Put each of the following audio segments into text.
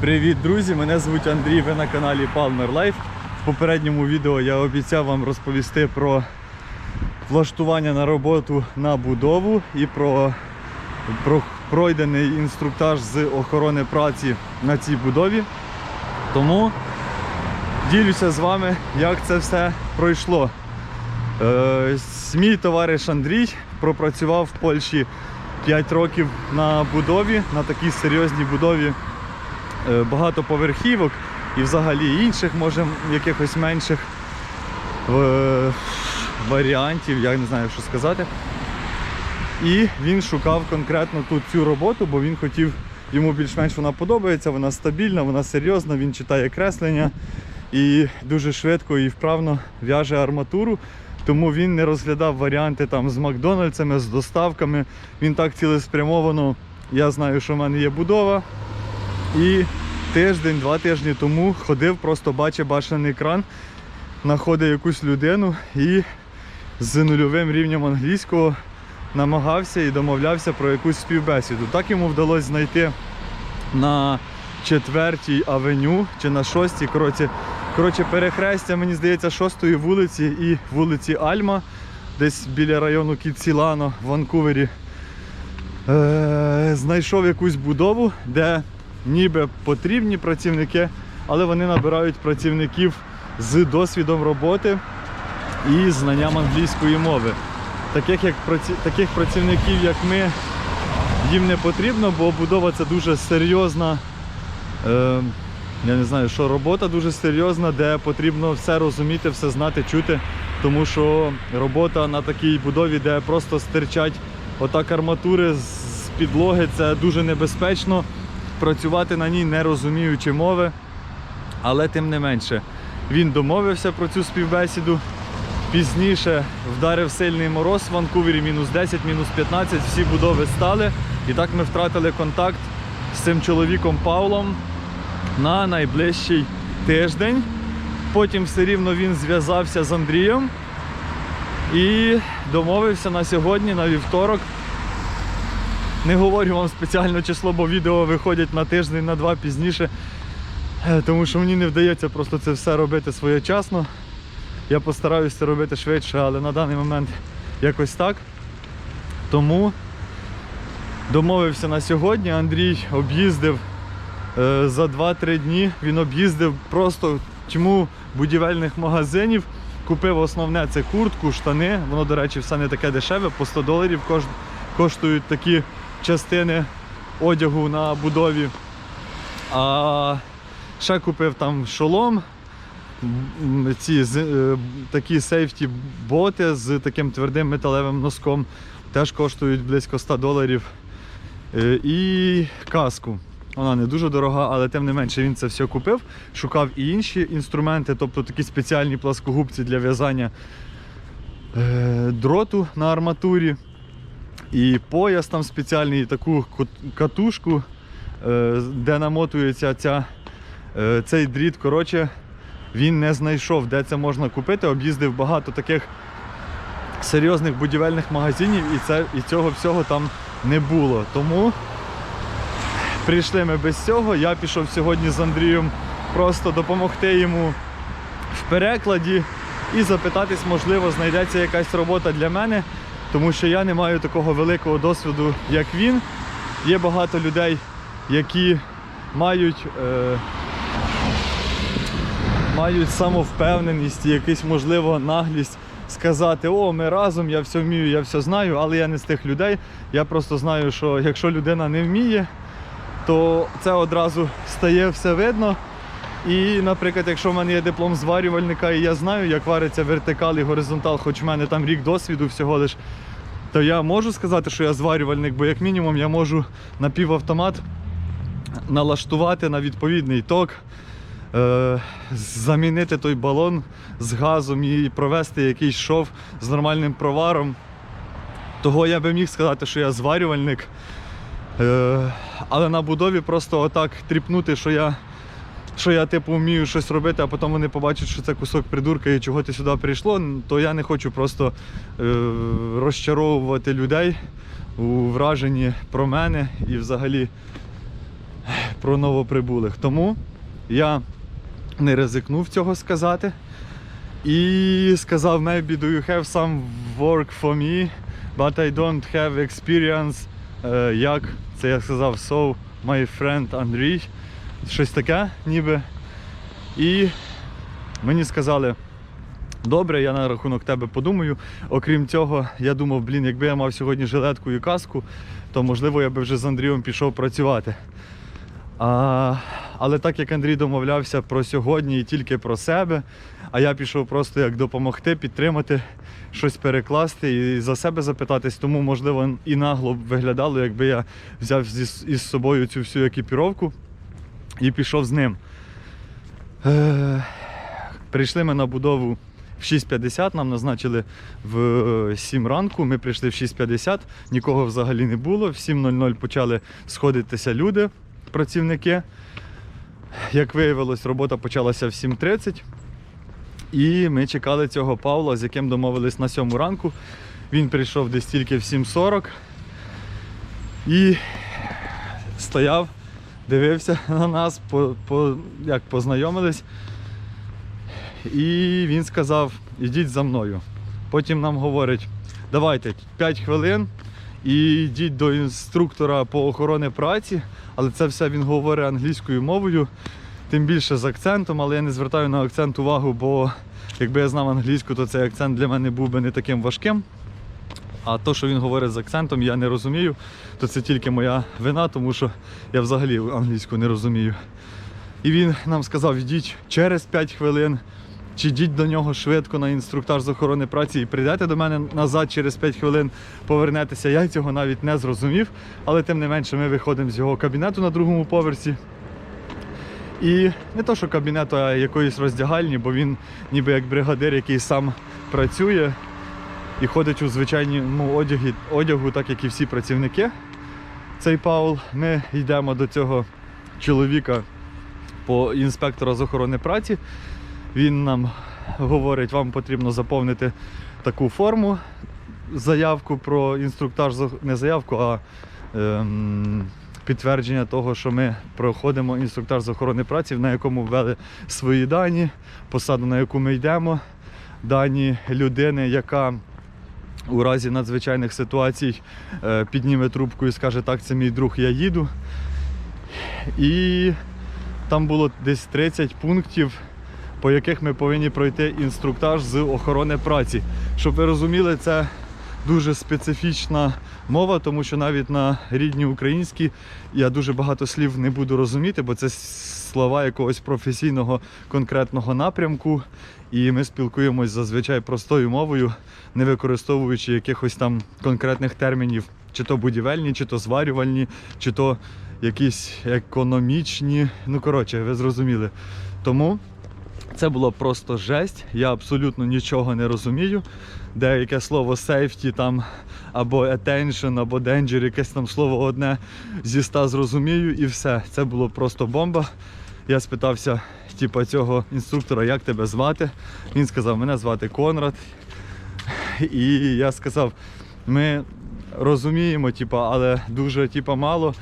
Привіт, друзі! Мене звуть Андрій. Ви на каналі Palmer Life. В попередньому відео я обіцяв вам розповісти про влаштування на роботу на будову і про, про пройдений інструктаж з охорони праці на цій будові. Тому ділюся з вами, як це все пройшло. Е, мій товариш Андрій пропрацював в Польщі 5 років на будові, на такій серйозній будові багатоповерхівок і взагалі інших, може, якихось менших е, варіантів, я не знаю, що сказати. І він шукав конкретно тут цю роботу, бо він хотів, йому більш-менш вона подобається, вона стабільна, вона серйозна, він читає креслення і дуже швидко і вправно в'яже арматуру. Тому він не розглядав варіанти там з Макдональдсами, з доставками. Він так цілеспрямовано. Я знаю, що в мене є будова. І тиждень, два тижні тому ходив, просто бачив башений екран, знаходив якусь людину і з нульовим рівнем англійського намагався і домовлявся про якусь співбесіду. Так йому вдалося знайти на четвертій авеню чи на шостій. Коротше, коротше, перехрестя, мені здається, шостої вулиці і вулиці Альма, десь біля району Кіцілано в Ванкувері. Е, знайшов якусь будову, де ніби потрібні працівники, але вони набирають працівників з досвідом роботи і знанням англійської мови. Таких, як, таких працівників, як ми, їм не потрібно, бо будова це дуже серйозна. Е, я не знаю, що робота дуже серйозна, де потрібно все розуміти, все знати, чути. Тому що робота на такій будові, де просто стирчать отак арматури з підлоги, це дуже небезпечно. Працювати на ній не розуміючи мови. Але тим не менше, він домовився про цю співбесіду. Пізніше вдарив сильний мороз в Ванкувері, мінус 10, мінус 15, всі будови стали. І так ми втратили контакт з цим чоловіком Павлом на найближчий тиждень. Потім все рівно він зв'язався з Андрієм і домовився на сьогодні, на вівторок. Не говорю вам спеціально число, бо відео виходять на тиждень, на два пізніше. Е, Тому що мені не вдається просто це все робити своєчасно. Я постараюся робити швидше, але на даний момент якось так. Тому домовився на сьогодні. Андрій об'їздив е, за 2-3 дні. Він об'їздив просто чому будівельних магазинів. Купив основне це куртку, штани. Воно, до речі, все не таке дешеве, по 100 доларів кош- коштують такі частини одягу на будові. А ще купив там шолом, ці е, такі сейфті боти з таким твердим металевим носком. Теж коштують близько 100 доларів. Е, І каску. Вона не дуже дорога, але тим не менше він це все купив. Шукав і інші інструменти, тобто такі спеціальні пласкогубці для в'язання е, дроту на арматурі. І пояс там спеціальний, і таку катушку, е, де намотується ця, е, цей дріт. Коротше, він не знайшов, де це можна купити. Об'їздив багато таких серйозних будівельних магазинів, і, це, і цього всього там не було. Тому прийшли ми без цього. Я пішов сьогодні з Андрієм просто допомогти йому в перекладі і запитатись, можливо, знайдеться якась робота для мене, тому що я не маю такого великого досвіду, як він. Є багато людей, які мають. Е, мають самовпевненість і якусь, можливо, наглість сказати, о, ми разом, я все вмію, я все знаю, але я не з тих людей. Я просто знаю, що якщо людина не вміє, то це одразу стає все видно. І, наприклад, якщо в мене є диплом зварювальника, і я знаю, як вариться вертикал і горизонтал, хоч в мене там рік досвіду всього лиш, то я можу сказати, що я зварювальник, бо як мінімум я можу напівавтомат налаштувати на відповідний ток, е, замінити той балон з газом і провести якийсь шов з нормальним проваром. Того я би міг сказати, що я зварювальник. Е, але на будові просто отак тріпнути, що я, що я типу вмію щось робити, а потім вони побачать, що це кусок придурка і чого ти сюди прийшло, то я не хочу просто е, розчаровувати людей у враженні про мене і взагалі про новоприбулих. Тому я не ризикнув цього сказати. І сказав, maybe do you have some work for me, but I don't have experience. Е, як це я сказав, so my friend Андрій. Щось таке, ніби. І мені сказали, добре, я на рахунок тебе подумаю. Окрім цього, я думав, блін, якби я мав сьогодні жилетку і каску, то можливо я би вже з Андрієм пішов працювати. А, але так як Андрій домовлявся про сьогодні і тільки про себе, а я пішов просто як допомогти, підтримати, щось перекласти і за себе запитатись, тому можливо і нагло б виглядало, якби я взяв зі- із собою цю всю екіпіровку і пішов з ним. Е, Прийшли ми на будову в 6.50, нам назначили в 7 ранку. Ми прийшли в 6.50, нікого взагалі не було. В 7.00 почали сходитися люди, працівники. Як виявилось, робота почалася в 7.30. І ми чекали цього Павла, з яким домовились на 7 ранку. Він прийшов десь тільки в 7.40 і стояв, дивився на нас, по, по, як познайомились. І він сказав: ідіть за мною. Потім нам говорить, давайте 5 хвилин і йдіть до інструктора по охорони праці, але це все він говорить англійською мовою, тим більше з акцентом, але я не звертаю на акцент увагу, бо якби я знав англійську, то цей акцент для мене був би не таким важким. А то, що він говорить з акцентом, я не розумію, то це тільки моя вина, тому що я взагалі англійську не розумію. І він нам сказав, йдіть через 5 хвилин, чи йдіть до нього швидко на інструктаж з охорони праці і прийдете до мене назад через 5 хвилин, повернетеся. Я цього навіть не зрозумів, але тим не менше ми виходимо з його кабінету на другому поверсі. І не то, що кабінету, а якоїсь роздягальні, бо він ніби як бригадир, який сам працює і ходить у звичайному одягі, одягу, так як і всі працівники. Цей Паул. Ми йдемо до цього чоловіка по інспектора з охорони праці. Він нам говорить, вам потрібно заповнити таку форму, заявку про інструктаж, не заявку, а ем, підтвердження того, що ми проходимо інструктаж з охорони праці, на якому ввели свої дані, посаду, на яку ми йдемо, дані людини, яка у разі надзвичайних ситуацій е, підніме трубку і скаже, так, це мій друг, я їду. І там було десь 30 пунктів, по яких ми повинні пройти інструктаж з охорони праці. Щоб ви розуміли, це дуже специфічна мова, тому що навіть на рідній українській я дуже багато слів не буду розуміти, бо це слова якогось професійного конкретного напрямку. І ми спілкуємось зазвичай простою мовою, не використовуючи якихось там конкретних термінів, чи то будівельні, чи то зварювальні, чи то якісь економічні. Ну, коротше, ви зрозуміли. Тому це було просто жесть. Я абсолютно нічого не розумію. Деяке слово safety там або attention, або danger, якесь там слово одне зі ста зрозумію і все. Це було просто бомба. Я спитався типу, цього інструктора, як тебе звати. Він сказав, мене звати Конрад. І я сказав, ми розуміємо, типу, але дуже типу, мало.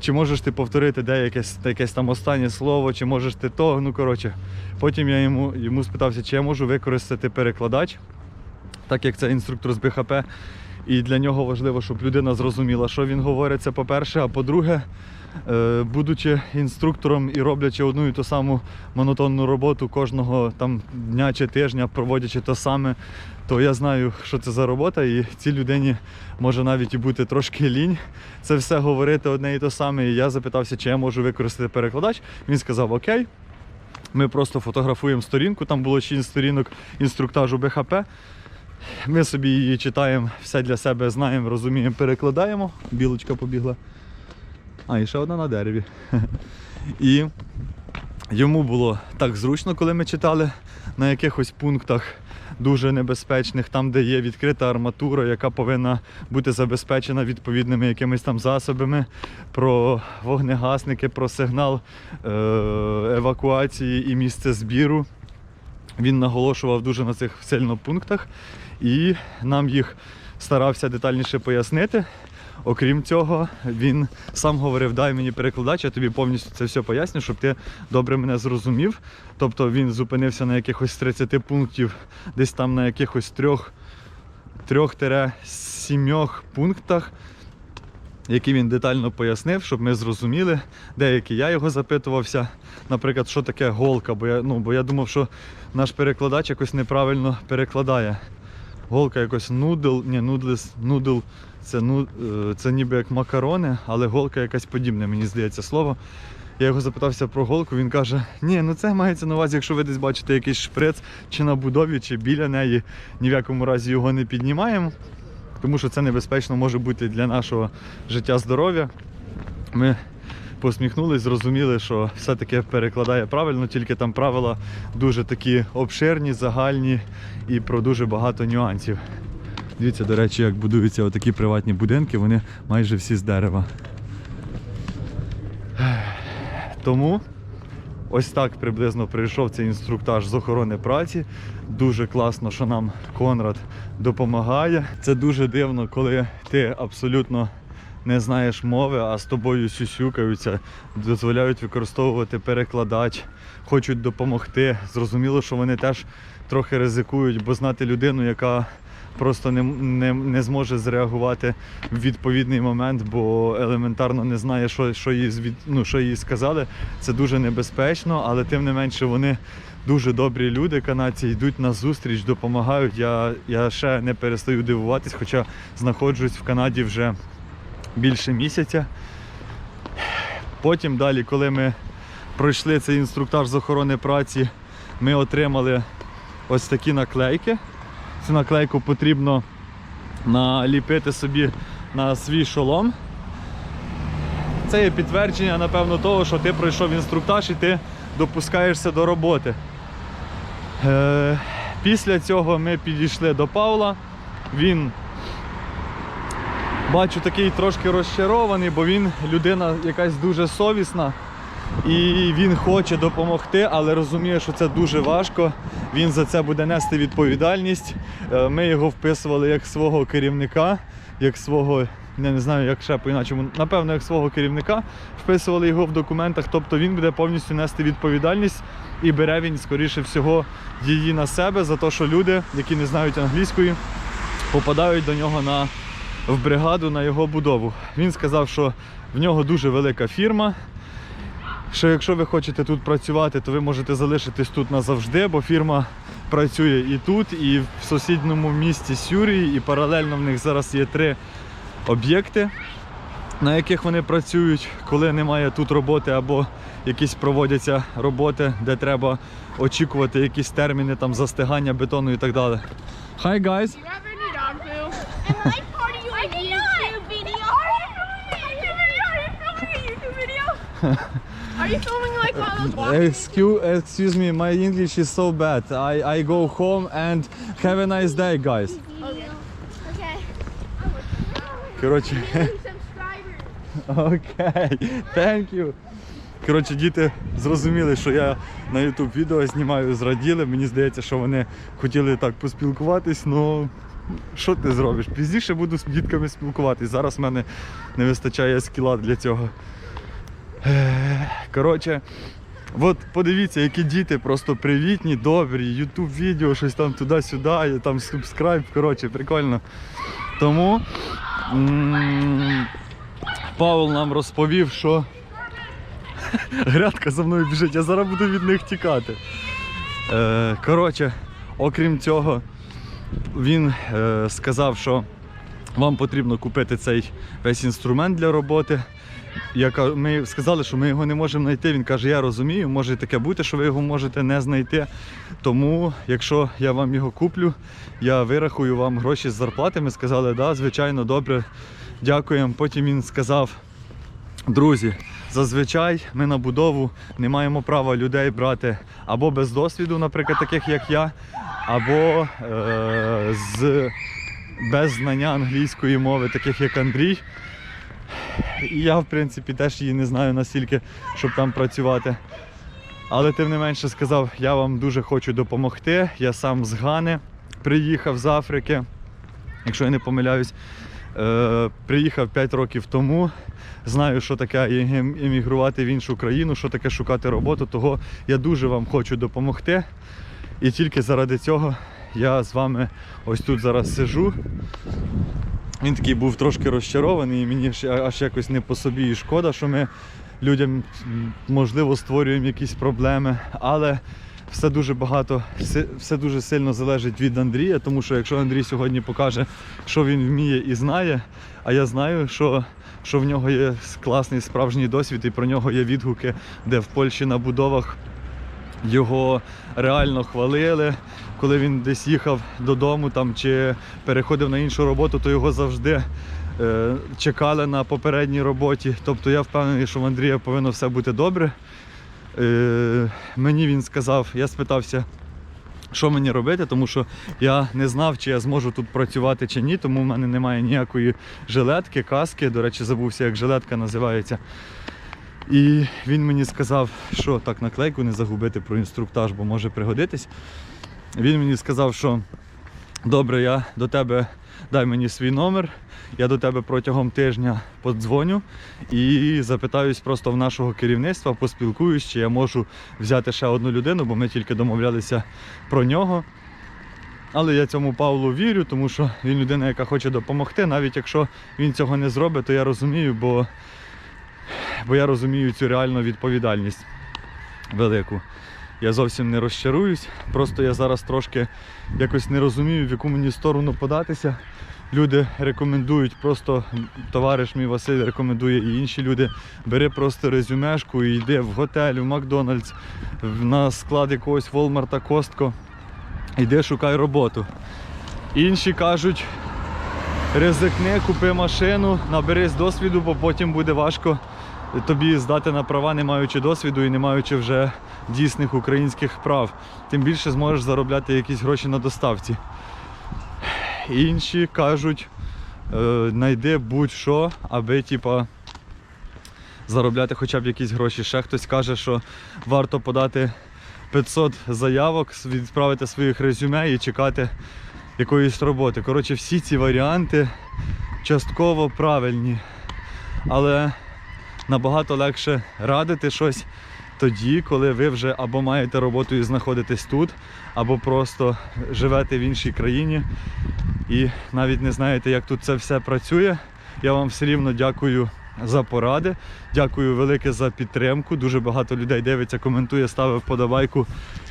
Чи можеш ти повторити деяке якесь там останнє слово, чи можеш ти то. Ну, коротше. Потім я йому, йому спитався, чи я можу використати перекладач, так як це інструктор з БХП. І для нього важливо, щоб людина зрозуміла, що він говорить, це по-перше. А по-друге, будучи інструктором і роблячи одну і ту саму монотонну роботу кожного там дня чи тижня, проводячи те саме, то я знаю, що це за робота, і цій людині може навіть і бути трошки лінь це все говорити одне і те саме. І я запитався, чи я можу використати перекладач. Він сказав окей. Ми просто фотографуємо сторінку, там було 6 сторінок інструктажу БХП. Ми собі її читаємо, все для себе знаємо, розуміємо, перекладаємо. Білочка побігла. А, і ще одна на дереві. І йому було так зручно, коли ми читали на якихось пунктах дуже небезпечних, там, де є відкрита арматура, яка повинна бути забезпечена відповідними якимись там засобами, про вогнегасники, про сигнал е- евакуації і місце збіру. Він наголошував дуже на цих сильно пунктах і нам їх старався детальніше пояснити. Окрім цього, він сам говорив, дай мені перекладач, я тобі повністю це все поясню, щоб ти добре мене зрозумів. Тобто він зупинився на якихось 30 пунктів, десь там на якихось трьох 3-7 пунктах, які він детально пояснив, щоб ми зрозуміли. Деякі я його запитувався, наприклад, що таке голка, бо я, ну, бо я думав, що наш перекладач якось неправильно перекладає. Голка якось нудл, ні, нудлес, нудл, це, ну, е, це ніби як макарони, але голка якась подібне, мені здається, слово. Я його запитався про голку, він каже, ні, ну це мається на увазі, якщо ви десь бачите якийсь шприц чи на будові, чи біля неї, ні в якому разі його не піднімаємо, тому що це небезпечно може бути для нашого життя здоров'я. Ми посміхнулись, зрозуміли, що все-таки перекладає правильно, тільки там правила дуже такі обширні, загальні і про дуже багато нюансів. Дивіться, до речі, як будуються отакі приватні будинки, вони майже всі з дерева. Тому ось так приблизно прийшов цей інструктаж з охорони праці. Дуже класно, що нам Конрад допомагає. Це дуже дивно, коли ти абсолютно не знаєш мови, а з тобою сюсюкаються, дозволяють використовувати перекладач, хочуть допомогти. Зрозуміло, що вони теж трохи ризикують, бо знати людину, яка просто не, не, не зможе зреагувати в відповідний момент, бо елементарно не знає, що, що, їй, звід- ну, що їй сказали. Це дуже небезпечно, але тим не менше вони дуже добрі люди, канадці, йдуть на зустріч, допомагають. Я, я ще не перестаю дивуватись, хоча знаходжусь в Канаді вже більше місяця. Потім далі, коли ми пройшли цей інструктаж з охорони праці, ми отримали ось такі наклейки. Цю наклейку потрібно наліпити собі на свій шолом. Це є підтвердження, напевно, того, що ти пройшов інструктаж і ти допускаєшся до роботи. Е, після цього ми підійшли до Павла. Він бачу такий трошки розчарований, бо він людина якась дуже совісна. І він хоче допомогти, але розуміє, що це дуже важко. Він за це буде нести відповідальність. Е, Ми його вписували як свого керівника, як свого, я не знаю, як ще по-іначому, напевно, як свого керівника. Вписували його в документах. Тобто він буде повністю нести відповідальність і бере він, скоріше всього, її на себе за те, що люди, які не знають англійської, попадають до нього на, в бригаду на його будову. Він сказав, що в нього дуже велика фірма що якщо ви хочете тут працювати, то ви можете залишитись тут назавжди, бо фірма працює і тут, і в сусідньому місті Сюрії, і паралельно в них зараз є три об'єкти, на яких вони працюють, коли немає тут роботи або якісь проводяться роботи, де треба очікувати якісь терміни там застигання бетону і так далі. Hi guys! Do you have any dog poo? Am I part of your YouTube video? Are you filming a YouTube video? Are you filming like while I was walking? Excuse, excuse me, my English is so bad. I, I go home and have a nice day, guys. Okay. Okay. Коротше, окей, thank you. Коротше, діти зрозуміли, що я на YouTube відео знімаю, зраділи. Мені здається, що вони хотіли так поспілкуватись, але що ти зробиш? Пізніше буду з дітками спілкуватись. Зараз в мене не вистачає скіла для цього. Коротше, от подивіться, які діти просто привітні, добрі, YouTube відео, щось там туди-сюди, там субскрайб, коротше, прикольно. Тому Павел нам розповів, що грядка за мною біжить, я зараз буду від них тікати. Е, коротше, окрім цього, він е, сказав, що вам потрібно купити цей весь інструмент для роботи. Я кажу, ми сказали, що ми його не можемо знайти. Він каже, я розумію, може таке бути, що ви його можете не знайти. Тому, якщо я вам його куплю, я вирахую вам гроші з зарплати. Ми сказали, да, звичайно, добре, дякуємо. Потім він сказав, друзі, зазвичай ми на будову не маємо права людей брати або без досвіду, наприклад, таких як я, або е- з без знання англійської мови, таких як Андрій. І я, в принципі, теж її не знаю настільки, щоб там працювати. Але тим не менше сказав, я вам дуже хочу допомогти. Я сам з Гани приїхав з Африки, якщо я не помиляюсь. Е, приїхав 5 років тому. Знаю, що таке ем- емігрувати в іншу країну, що таке шукати роботу. Того я дуже вам хочу допомогти. І тільки заради цього я з вами ось тут зараз сижу. Він такий був трошки розчарований, і мені аж якось не по собі і шкода, що ми людям можливо створюємо якісь проблеми. Але все дуже багато, все дуже сильно залежить від Андрія, тому що якщо Андрій сьогодні покаже, що він вміє і знає, а я знаю, що, що в нього є класний справжній досвід, і про нього є відгуки, де в Польщі на будовах його реально хвалили. Коли він десь їхав додому там, чи переходив на іншу роботу, то його завжди е, чекали на попередній роботі. Тобто я впевнений, що в Андрія повинно все бути добре. Е, мені він сказав, я спитався, що мені робити, тому що я не знав, чи я зможу тут працювати чи ні, тому в мене немає ніякої жилетки, каски. До речі, забувся, як жилетка називається. І він мені сказав, що так наклейку не загубити про інструктаж, бо може пригодитись. Він мені сказав, що добре, я до тебе дай мені свій номер, я до тебе протягом тижня подзвоню і запитаюсь просто в нашого керівництва, поспілкуюсь, чи я можу взяти ще одну людину, бо ми тільки домовлялися про нього. Але я цьому Павлу вірю, тому що він людина, яка хоче допомогти. Навіть якщо він цього не зробить, то я розумію, бо бо я розумію цю реальну відповідальність велику. Я зовсім не розчаруюсь, просто я зараз трошки якось не розумію, в яку мені сторону податися. Люди рекомендують, просто товариш мій Василь рекомендує і інші люди. Бери просто резюмешку і йди в готель, в Макдональдс, на склад якогось Волмарта, Костко. Йди, шукай роботу. Інші кажуть, ризикни, купи машину, наберись досвіду, бо потім буде важко тобі здати на права, не маючи досвіду і не маючи вже дійсних українських прав. Тим більше зможеш заробляти якісь гроші на доставці. Інші кажуть, е, знайди будь-що, аби типа, заробляти хоча б якісь гроші. Ще хтось каже, що варто подати 500 заявок, відправити своїх резюме і чекати якоїсь роботи. Коротше, всі ці варіанти частково правильні. Але набагато легше радити щось тоді, коли ви вже або маєте роботу і знаходитесь тут, або просто живете в іншій країні і навіть не знаєте, як тут це все працює. Я вам все рівно дякую за поради. Дякую велике за підтримку. Дуже багато людей дивиться, коментує, ставить вподобайку.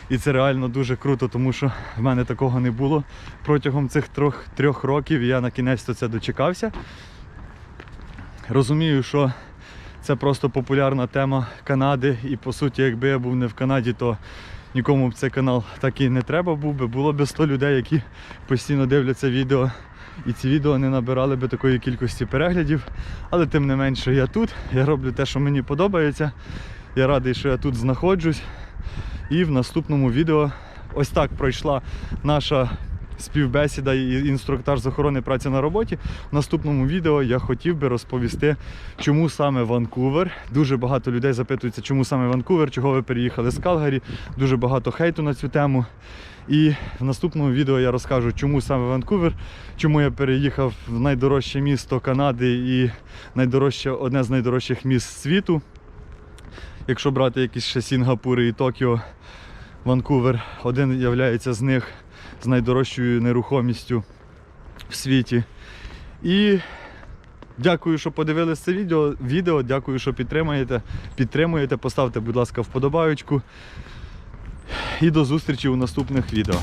І це реально дуже круто, тому що в мене такого не було протягом цих трьох, трьох років. І я на кінець то це дочекався. Розумію, що це просто популярна тема Канади. І по суті, якби я був не в Канаді, то нікому б цей канал так і не треба був би. Було б 100 людей, які постійно дивляться відео. І ці відео не набирали би такої кількості переглядів. Але тим не менше я тут. Я роблю те, що мені подобається. Я радий, що я тут знаходжусь. І в наступному відео ось так пройшла наша співбесіда і інструктаж з охорони праці на роботі. В наступному відео я хотів би розповісти, чому саме Ванкувер. Дуже багато людей запитуються, чому саме Ванкувер, чого ви переїхали з Калгарі. Дуже багато хейту на цю тему. І в наступному відео я розкажу, чому саме Ванкувер, чому я переїхав в найдорожче місто Канади і найдорожче, одне з найдорожчих міст світу. Якщо брати якісь ще Сінгапури і Токіо, Ванкувер один являється з них з найдорожчою нерухомістю в світі. І дякую, що подивилися це відео. відео. Дякую, що підтримуєте. Підтримуєте. Поставте, будь ласка, вподобаючку. І до зустрічі у наступних відео.